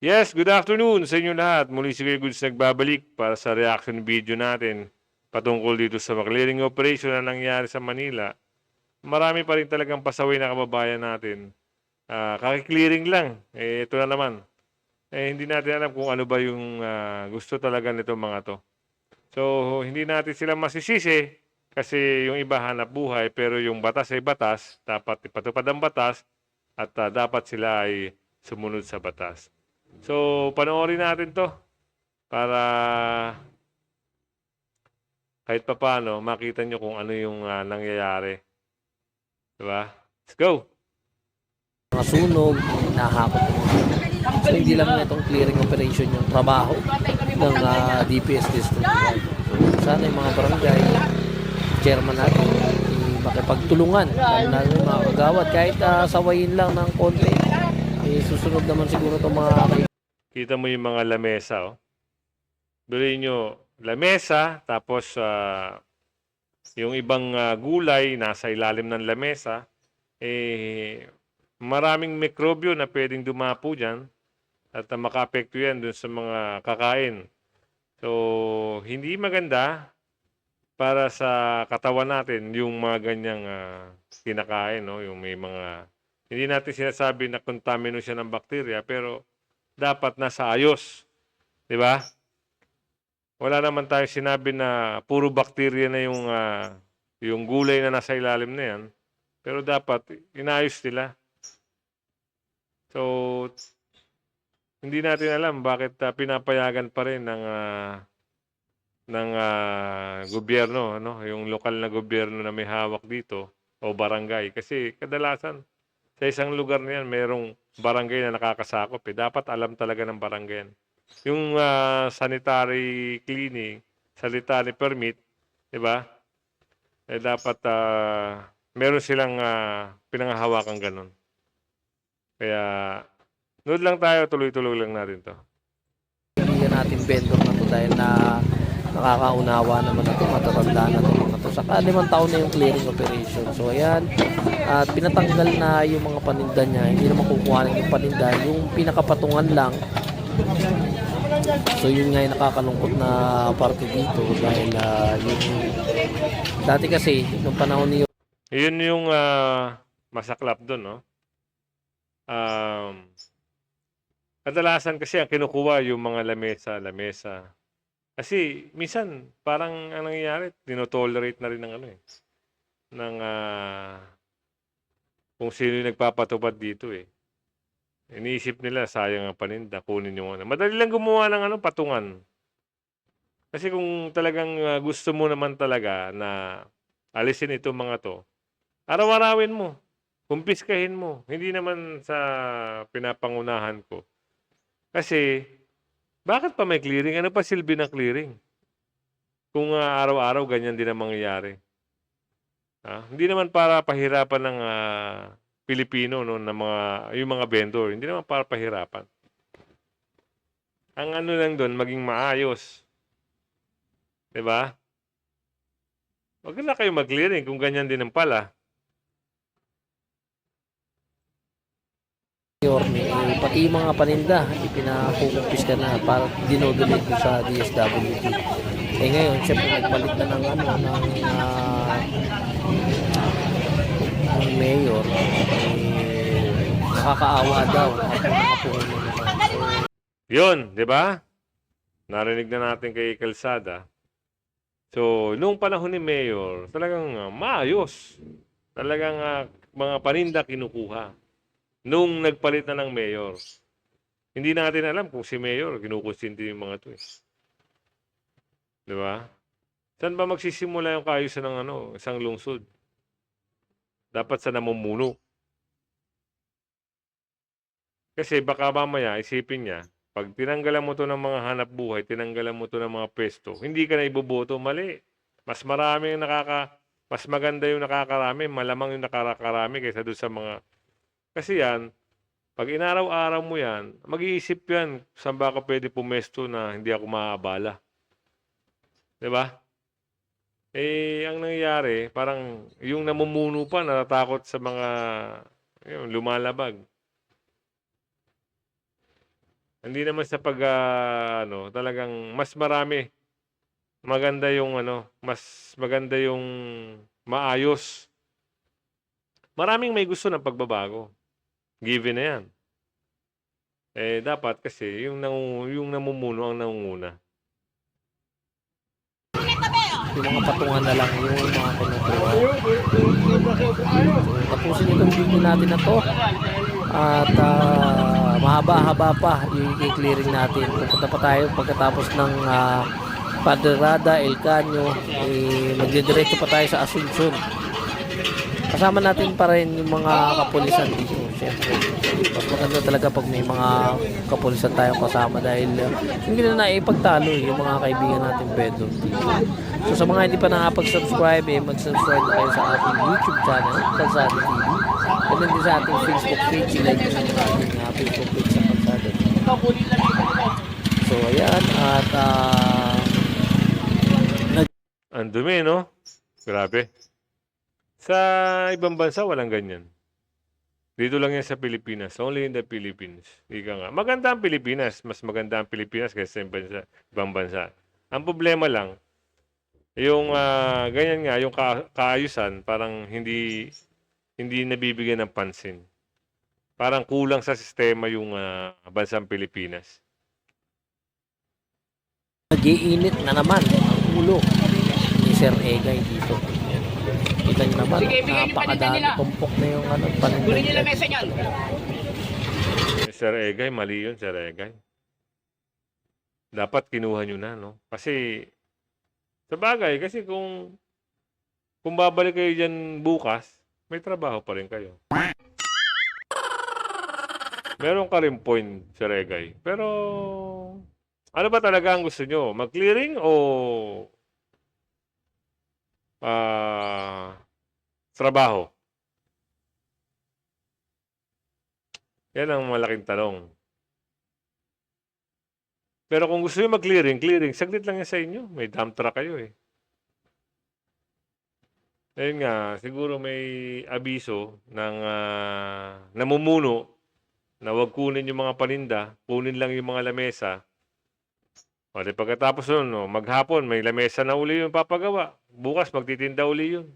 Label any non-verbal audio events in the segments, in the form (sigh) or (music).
Yes, good afternoon sa inyo lahat. Muli si Kuya Goods nagbabalik para sa reaction video natin patungkol dito sa clearing operation na nangyari sa Manila. Marami pa rin talagang pasaway na kababayan natin. Ah, kaki-clearing lang. Eh, ito na naman. Eh, hindi natin alam kung ano ba yung ah, gusto talaga nito mga to. So, hindi natin sila masisisi kasi yung iba hanap buhay pero yung batas ay batas. Dapat ipatupad ang batas at ah, dapat sila ay sumunod sa batas. So, panoorin natin to para kahit pa paano makita nyo kung ano yung ah, nangyayari. Diba? Let's go! mga sunog, nahakot. So, hindi lang na itong clearing operation yung trabaho ng ah, DPS District 5. So, sana yung mga barangay, chairman natin, makipagtulungan. Lalo na yung mga kagawad, kahit ah, sawayin lang ng konti, eh, susunod naman siguro itong mga Kita mo yung mga lamesa, oh. Bilhin nyo, lamesa, tapos ah, yung ibang ah, gulay nasa ilalim ng lamesa, eh, maraming mikrobyo na pwedeng dumapo dyan at uh, makaapekto yan dun sa mga kakain. So, hindi maganda para sa katawan natin yung mga ganyang ah, kinakain, no? Yung may mga, hindi natin sinasabi na kontamino siya ng bakterya, pero dapat nasa ayos. Di ba? Wala naman tayong sinabi na puro bakterya na yung, ah, yung gulay na nasa ilalim na yan. Pero dapat inayos nila. So, hindi natin alam bakit ah, pinapayagan pa rin ng ah, ng ah, gobyerno, ano, yung lokal na gobyerno na may hawak dito o barangay kasi kadalasan sa isang lugar na yan merong barangay na nakakasakop eh. Dapat alam talaga ng barangay. Yung ah, sanitary cleaning, sanitary permit, 'di ba? Eh dapat ah, meron silang uh, pinangahawakan ganun. Kaya nood lang tayo, tuloy-tuloy lang natin 'to. kaibigan natin vendor na to dahil na nakakaunawa naman na to, matatanda na to mga to. Saka limang taon na yung clearing operation. So ayan, at pinatanggal na yung mga paninda niya. Hindi naman kukuhanin yung paninda. Yung pinakapatungan lang. So yun nga yung nakakalungkot na parte dito dahil ah, yung dati kasi nung panahon ni Yun yung ah, masaklap doon, no? Um, kadalasan kasi ang kinukuha yung mga lamesa, lamesa. Kasi minsan parang ang nangyayari, dinotolerate na rin ng ano eh. Ng ah, kung sino yung nagpapatupad dito eh. Iniisip nila sayang ang paninda, kunin yung ano. Madali lang gumawa ng ano, patungan. Kasi kung talagang ah, gusto mo naman talaga na alisin itong mga to, araw-arawin mo. Kumpiskahin mo. Hindi naman sa pinapangunahan ko. Kasi, bakit pa may clearing? Ano pa silbi ng clearing? Kung ah, araw-araw ganyan din ang mangyayari. Ah, hindi naman para pahirapan ng ah, Pilipino no na mga yung mga vendor, hindi naman para pahirapan. Ang ano lang doon maging maayos. 'Di ba? Huwag na kayo mag-clearing kung ganyan din ang pala. Yorme, eh, pati yung mga paninda, ipinakukumpis ka na para dinodonate mo sa DSWD. Eh ngayon, syempre nagpalit na ng ano, ng, ah, ng mayor, eh, nakakaawa daw. Yun, 'di ba? Narinig na natin kay Kalsada. So, nung panahon ni Mayor, talagang ah, maayos. Talagang ah, mga paninda kinukuha. Nung nagpalit na ng Mayor. Hindi natin alam kung si Mayor kinukonsinti yung mga to. Eh. 'Di ba? Saan ba magsisimula yung kaayusan ng ano, isang lungsod? Dapat sa namumuno. Kasi baka mamaya isipin niya, pag tinanggalan mo to ng mga hanap buhay, tinanggalan mo to ng mga pwesto, hindi ka na iboboto, mali. Mas marami yung nakaka, mas maganda yung nakakarami, malamang yung nakakarami kaysa doon sa mga, kasi yan, pag inaraw-araw mo yan, mag-iisip yan, saan ba ako pwede pumesto na hindi ako maaabala. ba? Eh, ang nangyayari, parang yung namumuno pa, natatakot sa mga, yun, lumalabag. Hindi naman sa pag ah, ano, talagang mas marami. Maganda yung ano, mas maganda yung maayos. Maraming may gusto ng pagbabago. Given na yan. Eh, dapat kasi yung, nangu, yung namumuno ang nangunguna. Yung mga patungan na lang yung mga kinukuha. So, tapusin itong video natin na to. At ah, mahaba-haba pa yung i-clearing natin. Pupunta pa tayo pagkatapos ng uh, Paderada, El Caño. Eh, magdidiretso pa tayo sa Asuncion. Kasama natin pa rin yung mga kapulisan dito. Siyempre, mas maganda talaga pag may mga kapulisan tayong kasama dahil uh, hindi na naipagtalo eh, yung mga kaibigan natin bedroom dito. So sa mga hindi pa nakapag-subscribe, eh, mag-subscribe na kayo sa ating YouTube channel, Kalsada TV. And then sa ating Facebook page, like nyo ang ating uh, Facebook page sa Kalsada TV. So ayan, at uh, Ang dumi, no? Grabe. Sa ibang bansa, walang ganyan. Dito lang yan sa Pilipinas. Only in the Philippines. Ika nga. Maganda ang Pilipinas. Mas maganda ang Pilipinas kaysa sa bansa. Ibang bansa. Ang problema lang, yung ah, ganyan nga, yung ka- kaayusan, parang hindi hindi nabibigyan ng pansin. Parang kulang sa sistema yung ah, bansang Pilipinas. nag-iinit na naman ang ulo ni Sir Egay dito. Kita nyo naman, Sige, bigay niyo napakadami palitan nila. tumpok na yung ano, Kunin nyo paninda. lang mesa niyan. Sir Egay, mali yun, Sir Egay. Dapat kinuha nyo na, no? Kasi, sa bagay, kasi kung, kung babalik kayo dyan bukas, may trabaho pa rin kayo. Meron ka rin point, Sir Egay. Pero, ano ba talaga ang gusto nyo? Mag-clearing o ah trabaho? Yan ang malaking tanong. Pero kung gusto nyo mag-clearing, clearing, saglit lang yan sa inyo. May dump truck kayo eh. Ayun nga, siguro may abiso ng ah, namumuno na wag kunin yung mga paninda, kunin lang yung mga lamesa. O pagkatapos nun, no, maghapon, may lamesa na uli yung papagawa. Bukas, magtitinda uli yun.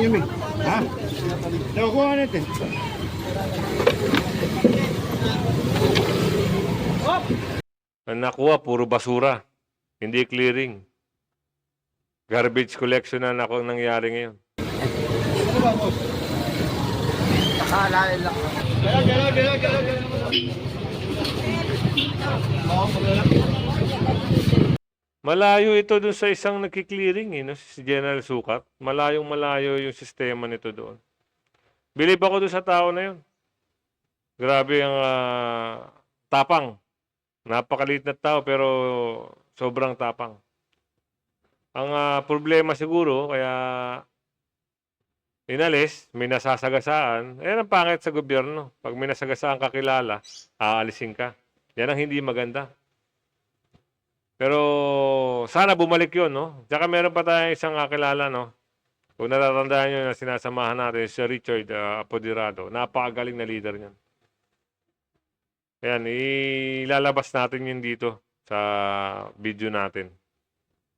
Niyo, Mig. Ha? Nakukuha natin. Ang nakuha, puro basura. Hindi clearing. Garbage collection na ako nangyari ngayon. Galaw, galaw, galaw, galaw, galaw. Malayo ito dun sa isang nagki-clearing eh, no? si General Sukat. Malayong malayo yung sistema nito doon. Bilib ako doon sa tao na yun. Grabe ang ah, tapang. Napakaliit na tao pero sobrang tapang. Ang ah, problema siguro, kaya inalis, may nasasagasaan, eh ang pangit sa gobyerno. Pag may nasagasaan kakilala, aalisin ka. Yan ang hindi maganda. Pero sana bumalik yun, no? Tsaka meron pa tayong isang kakilala, no? Kung natatandaan nyo na sinasamahan natin si Richard uh, Apoderado, napakagaling na leader niyan. Ayan, ilalabas natin yun dito sa video natin.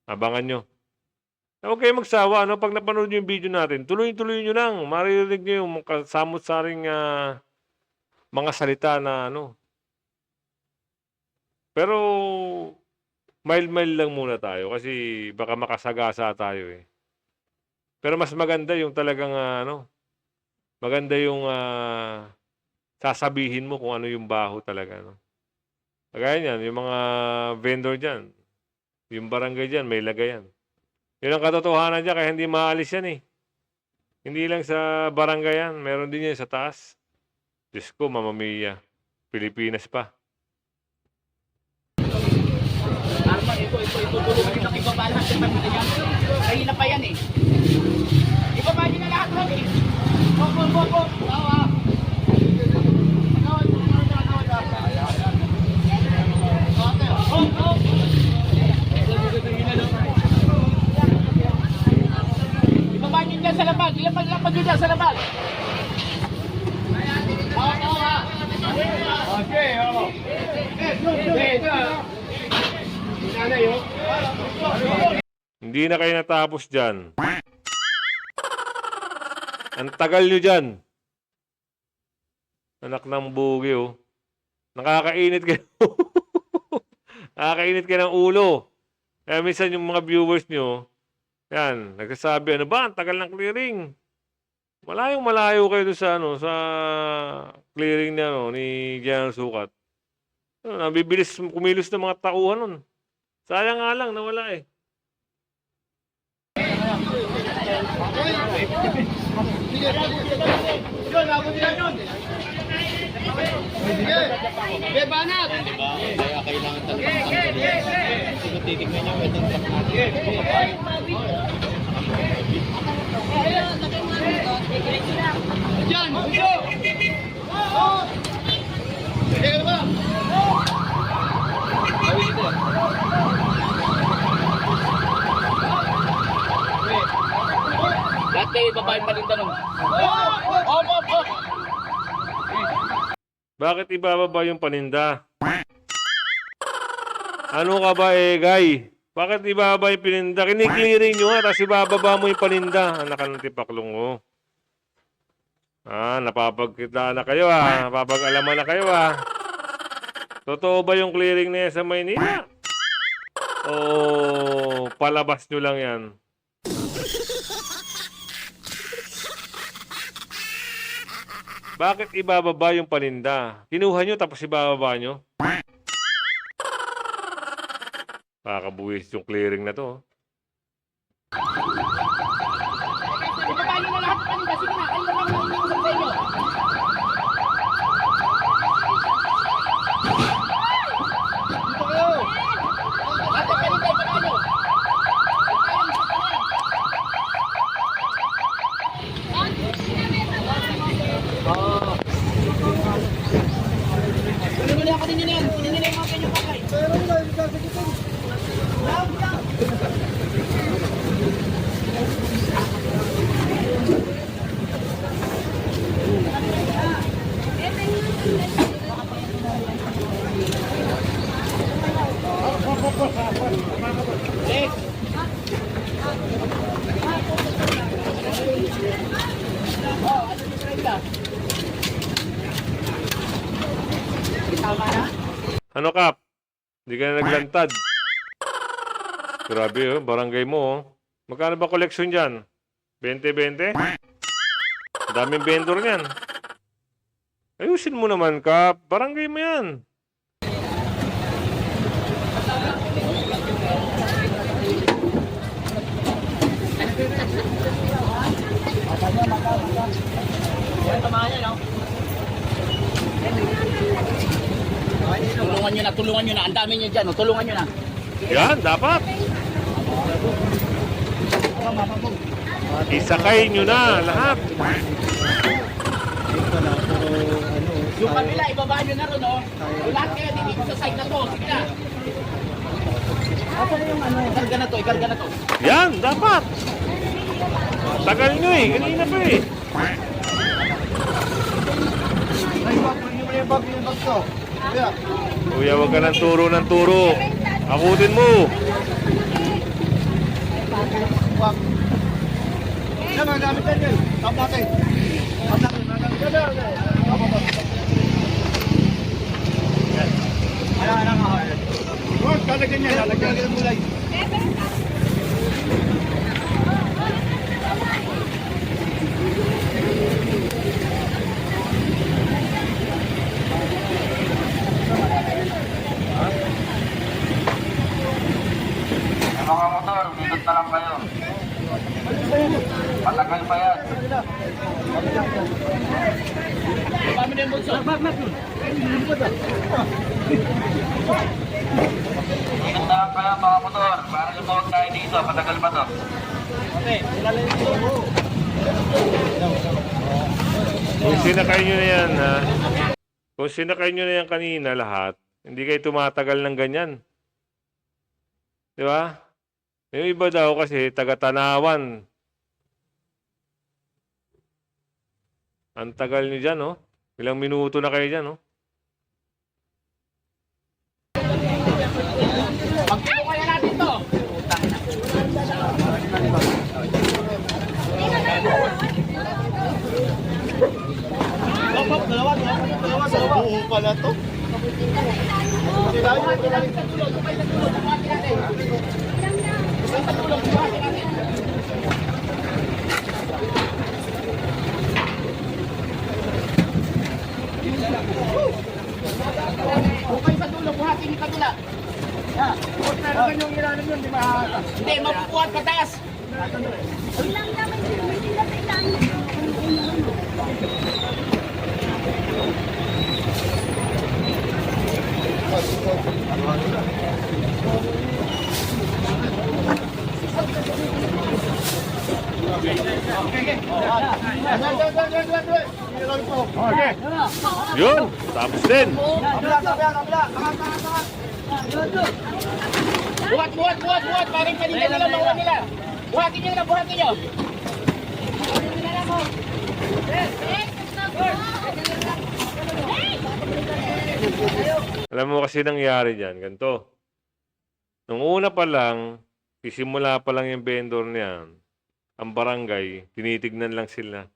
Abangan nyo. Huwag kayo magsawa, no? Pag napanood nyo yung video natin, tuloy-tuloy nyo lang. Maririnig nyo yung kasamot-saring ah, mga salita na ano. Pero mild-mild lang muna tayo kasi baka makasagasa tayo eh. Pero mas maganda yung talagang ah, ano, maganda yung ah, sasabihin mo kung ano yung baho talaga. No? Kagaya niyan, yung mga vendor dyan, yung barangay dyan, may lagayan. Yun ang katotohanan dyan, kaya hindi maalis yan eh. Hindi lang sa barangay yan, meron din yan sa taas. Diyos ko, mamamiya. Pilipinas pa. Ito, tulungan nyo ng ibaba lahat ng pamilya niya. Kanina pa yan eh. Ibaba na lahat. Go, go, go, go. Tawa. Oh, oh. labas. Ilapag, ilapag yun dyan sa labas. Oo, oo, ha. Okay, oo. Eh, ito, ah. Nanay, oh. Hindi na kayo natapos dyan. Ang tagal nyo dyan. Anak ng bugi, oh. Nakakainit kayo. (laughs) Nakakainit kayo ng ulo. Kaya minsan yung mga viewers nyo, yan, nagsasabi, ano ba, ang tagal ng clearing. Malayong malayo kayo doon sa, ano, sa clearing ni, ano, ni General Sukat. Ano, nabibilis kumilos ng mga tauhan nun. Sayang nga lang, nawala eh. Yun, abot yan yun. Sige. Sige, banat. Kaya kailangan talaga ng. Kasi kung titignan nyo, itong truck natin. Diyan, buso. Sige ka ba? Lahat kayo babae pa rin tanong. Op, op. Bakit ibababa yung paninda? Ano ka ba eh, guy? Bakit ibababa yung paninda? Kiniklearing nyo nga, tapos ibababa mo yung paninda. Anak ka ng tipaklong ko. Ah, napapagkita na kayo ah. Napapag-alaman na kayo ah. Totoo ba yung clearing na yan sa Maynila? O palabas nyo lang yan? Bakit ibababa yung paninda? Kinuha nyo tapos ibababa nyo? Kakabuwis yung clearing na to. oh. Ibaba niyo na lahat ng kanila. Sige na, kayo na lang ang iusap sa inyo. Dito kayo. Lahat ng kanila, ibaba niyo. Kunin mo na ako ninyo na yan. Kunin nila yung mga kanyang bagay. Tama na? Ano kap? Hindi ka na naglantad. Grabe oh, barangay mo oh. Magkano ba koleksyon dyan? 20-20? Daming vendor niyan. Ayusin mo naman kap. Barangay mo yan. Tulungan nyo na, tulungan nyo na. Ang dami nyo dyan, oh. tulungan nyo na. Yan, dapat. Isakay nyo na lahat. Yung kabila, ibaba nyo na ron, oh. Yung lahat kayo dito sa side na to. Sige na. Ikarga na to, ikarga na to. Yan, dapat. Tagal nyo eh. Kanina pa eh. Yung yung Kuya, wag ka ng turo ng turo. Akutin mo. Wag. Yan, mga gamit yan yan. Tap natin. Tap natin, mga gamit. Yan, yan, yan. Tap. Yan. Ayan, ayan, ayan. Wag, lalagyan niya, lalagyan. Lalagyan mo lang. Mga motor, dito na lang kayo. Matagal pa yan. Mo na yung bunso. Dito na lang kayo mga motor. Para lumawag tayo dito. Matagal pa to. Kung sinakay nyo na yan, ha? Kung sinakay nyo na yan kanina lahat, hindi kayo tumatagal ng ganyan. Di ba? Yung iba daw kasi taga-tanawan. Ang tagal nyo dyan, oh. Ilang minuto na kayo dyan, oh. Natin to. Dalawa, dalawa, dalawa, dalawa. Oo pala to. Bukay sa dulo, buhatin yung kabila. Yeah. Meron yung ilalim yun, di ba? Hindi, mapupuhat pataas. Okay. Yun! Tapos din! Kabila, kabila, kabila. Angat, angat, angat. Buhat, buhat, buhat, buhat. Parang kanina nila, makuha nila. Buhatin nyo na, buhatin nyo. Alam mo kasi nangyari dyan, ganito. Nung una pa lang, sisimula pa lang yung vendor niyan, ang barangay, tinitignan lang sila.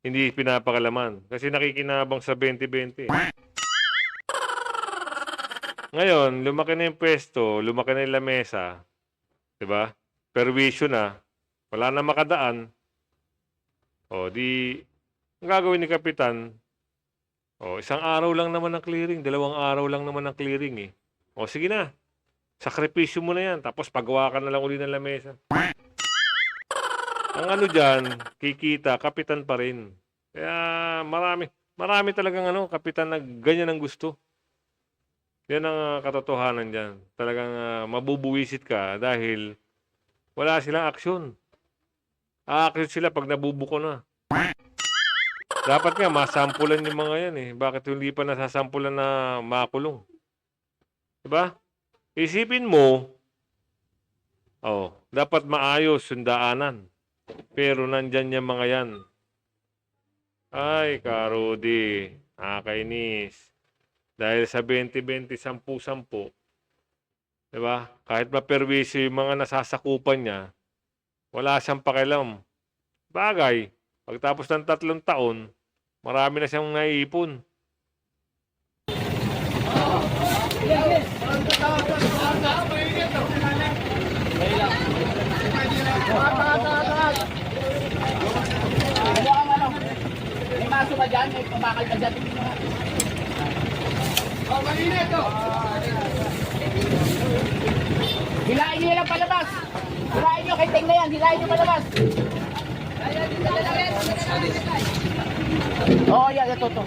Hindi pinapakalaman. Kasi nakikinabang sa 2020. Ngayon, lumaki na yung pwesto, lumaki na yung lamesa. ba? Perwisyo na. Wala na makadaan. O, di, ang gagawin ni Kapitan, o, isang araw lang naman ang clearing, dalawang araw lang naman ang clearing eh. O, sige na. Sakripisyo mo na yan, tapos pagawa ka na lang uli ng lamesa. Ang ano dyan, kikita, kapitan pa rin. Kaya marami, marami talagang ano, kapitan na ganyan ang gusto. Yan ang ah, katotohanan dyan. Talagang ah, mabubuwisit ka dahil wala silang aksyon. Aaksyon sila pag nabubuko na. Dapat nga masampulan yung mga yan eh. Bakit hindi pa nasasampulan na makulong? Diba? Isipin mo, oh, dapat maayos yung daanan. Pero nandyan yung mga yan. Ay, Karudi, nakakainis. Dahil sa 20-20, 10-10, diba? Kahit maperwisyo yung mga nasasakupan niya, wala siyang pakialam. Bagay, pagtapos ng tatlong taon, marami na siyang naiipon. Ano ang ano? Ba dyan? May pabakal ba dyan? Oh, mainit to. Hilain nyo lang palabas. Hilain nyo kay Teng na yan. Hilain nyo palabas. Oo, oh, yan. Ito, ito.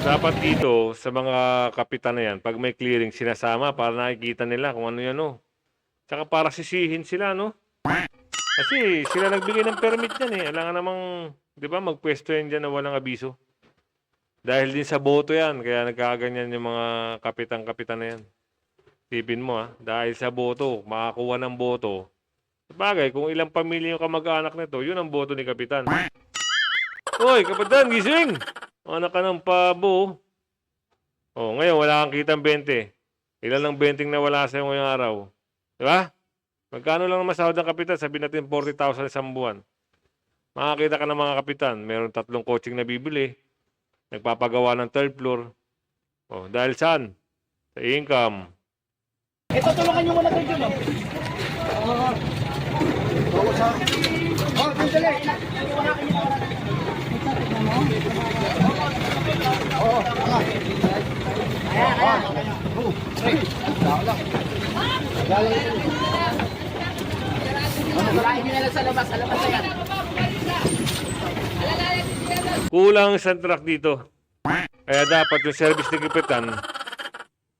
Dapat dito, sa mga kapitan na yan, pag may clearing, sinasama para nakikita nila kung ano yan, no? Tsaka para sisihin sila, no? Kasi sila nagbigay ng permit yan, eh. Alangan namang, di ba, magpwesto yan dyan na walang abiso. Dahil din sa boto yan, kaya nagkaganyan yung mga kapitan-kapitan na yan. Tipin mo, ha? Dahil sa boto, makakuha ng boto. Bagay, kung ilang pamilya yung kamag-anak nito, yun ang boto ni kapitan. Hoy, kapitan, gising! Anak ka ng pabo. Oh, ngayon wala kang kitang 20. Ilan lang 20 na wala sa'yo ngayong araw? Di ba? Magkano lang naman sahod ng kapitan? Sabihin natin 40,000 isang buwan. Makakita ka ng mga kapitan. Meron tatlong coaching na bibili. Nagpapagawa ng third floor. Oh, dahil saan? Sa income. Ito, tulungan nyo muna ito, Jun. oh. Oh, sandali. Oo, angat. Oh, three. Tao lang. Hilain nyo na lang sa labas. Sa labas na yan. Kulang isang truck dito. Kaya dapat yung service ni Kupitan,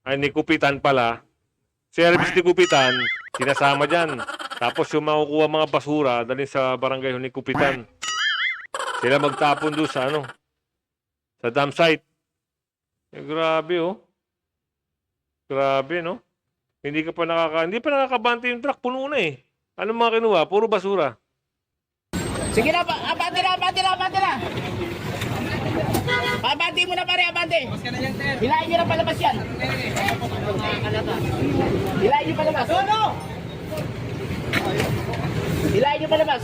ay ni Kupitan pala, service ni Kupitan, sinasama dyan. Tapos yung makukuha mga basura, dalhin sa barangay ni Kupitan. Sila magtapon doon sa ano, sa dam site. Eh, grabe oh. Grabe no. Hindi ka pa nakaka, hindi pa nakakabante yung truck, puno na eh. Ano mga kinuha? Puro basura. Sige na, ba- abante na, abante na, abante na. Abante mo na pare, abante. Hilahin nyo na palabas yan. Hilahin nyo palabas. No, no! Hilahin nyo palabas.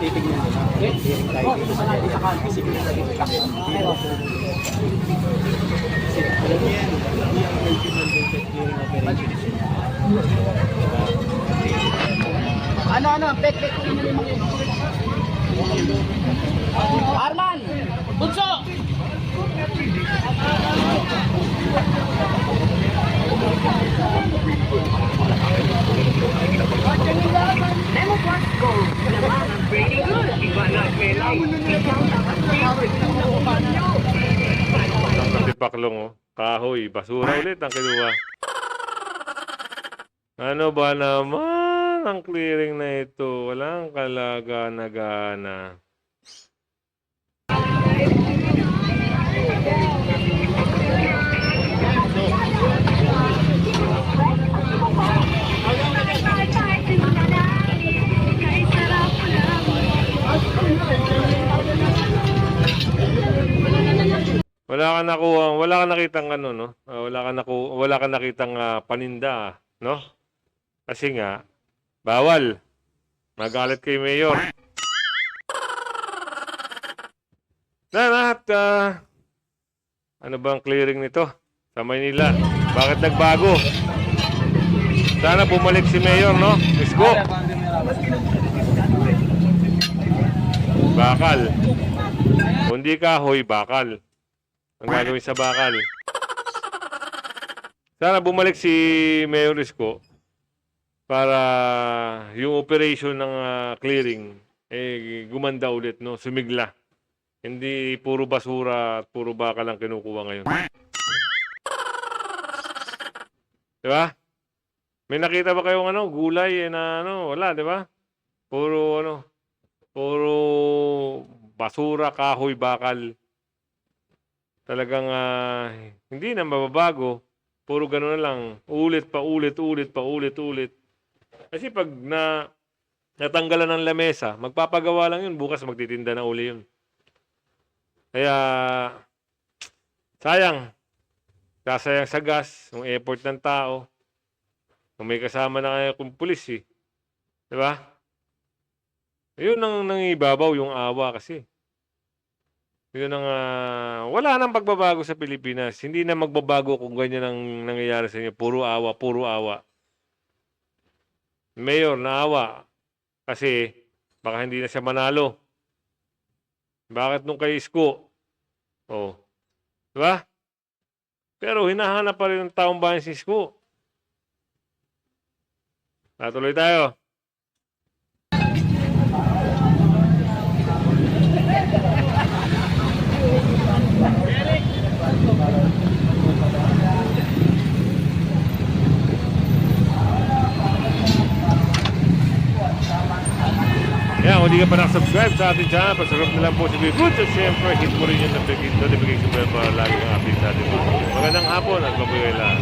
Ano, ano, pek, pek, kunin yung mga Arman! Bunso! Basura ulit ang kinuha. Ano ba naman ang clearing na ito? Walang kalaga na gana. Wala ka nakuha, wala ka nakitang ano, no? Ah, wala ka naku, wala ka nakitang ah, paninda, no? Kasi nga bawal. Magalit kay mayor. Na lahat ah, ano bang clearing nito sa Maynila? Bakit nagbago? Sana bumalik si mayor, no? Isko. Bakal. Kundi kahoy, bakal. Ang gagawin sa bakal. (laughs) Sana bumalik si Mayor Isko para yung operation ng ah, clearing eh gumanda ulit no, sumigla. Hindi puro basura at puro bakal ang kinukuha ngayon. Di ba? May nakita ba kayong ano, gulay eh, na ano, wala, di ba? Puro ano, puro basura, kahoy, bakal talagang ah, hindi na mababago. Puro gano'n na lang. Ulit pa, ulit, ulit pa, ulit, ulit. Kasi pag na natanggalan ng lamesa, magpapagawa lang yun. Bukas magtitinda na uli yun. Kaya, sayang. Sasayang sa gas, yung effort ng tao. Kung may kasama na kaya kung pulis eh. Di ba? Yun ang nangibabaw yung awa kasi. Yun ang ah, wala nang pagbabago sa Pilipinas. Hindi na magbabago kung ganyan ang nangyayari sa inyo. Puro awa, puro awa. Mayor, naawa. Kasi baka hindi na siya manalo. Bakit nung kay Isko? Oh. Diba? Pero hinahanap pa rin ng taong bayan si Isko. Natuloy tayo. Kaya kung hindi ka pa nakasubscribe sa ating channel, pasarap na lang po si Bibut. At syempre, hit mo rin yung notification bell para lagi kang update sa ating mga video. Magandang hapon at mabuhay lahat.